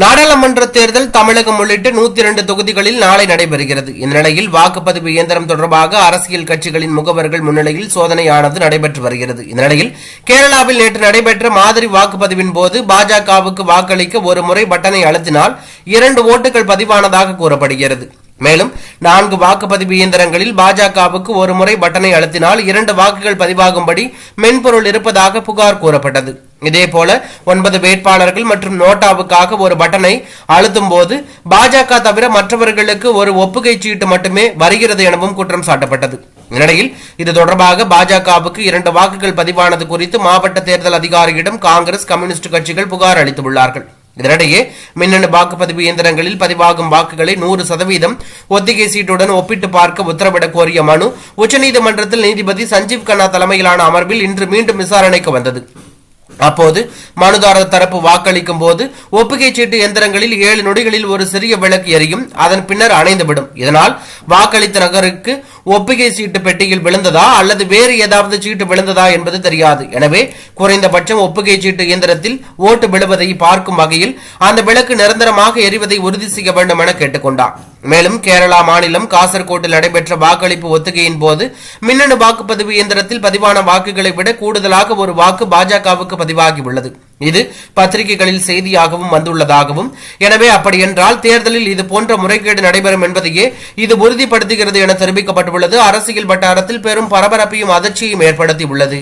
நாடாளுமன்ற தேர்தல் தமிழகம் உள்ளிட்ட நூத்தி இரண்டு தொகுதிகளில் நாளை நடைபெறுகிறது. இந்நிலையில் வாக்குப்பதிவு இயந்திரம் தொடர்பாக அரசியல் கட்சிகளின் முகவர்கள் முன்னிலையில் சோதனையானது நடைபெற்று வருகிறது. இந்த நிலையில் கேரளாவில் நேற்று நடைபெற்ற மாதிரி வாக்குப்பதிவின் போது பாஜகவுக்கு வாக்களிக்க ஒரு முறை பட்டனை அழுத்தினால் இரண்டு ஓட்டுகள் பதிவானதாக கூறப்படுகிறது. மேலும் நான்கு வாக்குப்பதிவு இயந்திரங்களில் பாஜகவுக்கு ஒரு முறை பட்டனை அழுத்தினால் இரண்டு வாக்குகள் பதிவாகும்படி மென்பொருள் இருப்பதாக புகார் கூறப்பட்டது. இதேபோல ஒன்பது வேட்பாளர்கள் மற்றும் நோட்டாவுக்காக ஒரு பட்டனை அழுத்தும் போது பாஜக தவிர மற்றவர்களுக்கு ஒரு ஒப்புகை சீட்டு மட்டுமே வருகிறது எனவும் குற்றம் சாட்டப்பட்டது. இந்நிலையில் இது தொடர்பாக பாஜகவுக்கு இரண்டு வாக்குகள் பதிவானது குறித்து மாவட்ட தேர்தல் அதிகாரியிடம் காங்கிரஸ் கம்யூனிஸ்ட் கட்சிகள் புகார் அளித்துள்ளார்கள். இதனிடையே மின்னணு வாக்குப்பதிவு இயந்திரங்களில் பதிவாகும் வாக்குகளை நூறு சதவீதம் ஒத்திகை சீட்டுடன் ஒப்பிட்டு பார்க்க உத்தரவிடக் கோரிய மனு உச்சநீதிமன்றத்தில் நீதிபதி சஞ்சீவ் கண்ணா தலைமையிலான அமர்வில் இன்று மீண்டும் விசாரணைக்கு வந்தது. அப்போது மனுதாரர் தரப்பு வாக்களிக்கும் போது ஒப்புகை சீட்டு எந்திரங்களில் ஏழு நொடிகளில் ஒரு சிறிய விளக்கு எரியும். அதன் பின்னர் அணைந்துவிடும். இதனால் வாக்களித்த நகருக்கு ஒப்புகை சீட்டு பெட்டியில் விழுந்ததா அல்லது வேறு ஏதாவது சீட்டு விழுந்ததா என்பது தெரியாது. எனவே குறைந்தபட்சம் ஒப்புகை சீட்டு இயந்திரத்தில் ஓட்டு விழுவதை பார்க்கும் வகையில் அந்த விளக்கு நிரந்தரமாக எரிவதை உறுதி செய்ய வேண்டும் என கேட்டுக்கொண்டார். மேலும் கேரளா மாநிலம் காசர்கோட்டில் நடைபெற்ற வாக்களிப்பு ஒத்திகையின் போது மின்னணு வாக்குப்பதிவு இயந்திரத்தில் பதிவான வாக்குகளை விட கூடுதலாக ஒரு வாக்கு பாஜகவுக்கு பதிவாகியுள்ளது. இது பத்திரிகைகளில் செய்தியாகவும் வந்துள்ளதாகவும் எனவே அப்படியென்றால் தேர்தலில் இது போன்ற முறைகேடு நடைபெறும் என்பதையே இது உறுதிப்படுத்துகிறது என தெரிவிக்கப்பட்டுள்ளது. அரசியல் வட்டாரத்தில் பெரும் பரபரப்பையும் அதிர்ச்சியையும் ஏற்படுத்தியுள்ளது.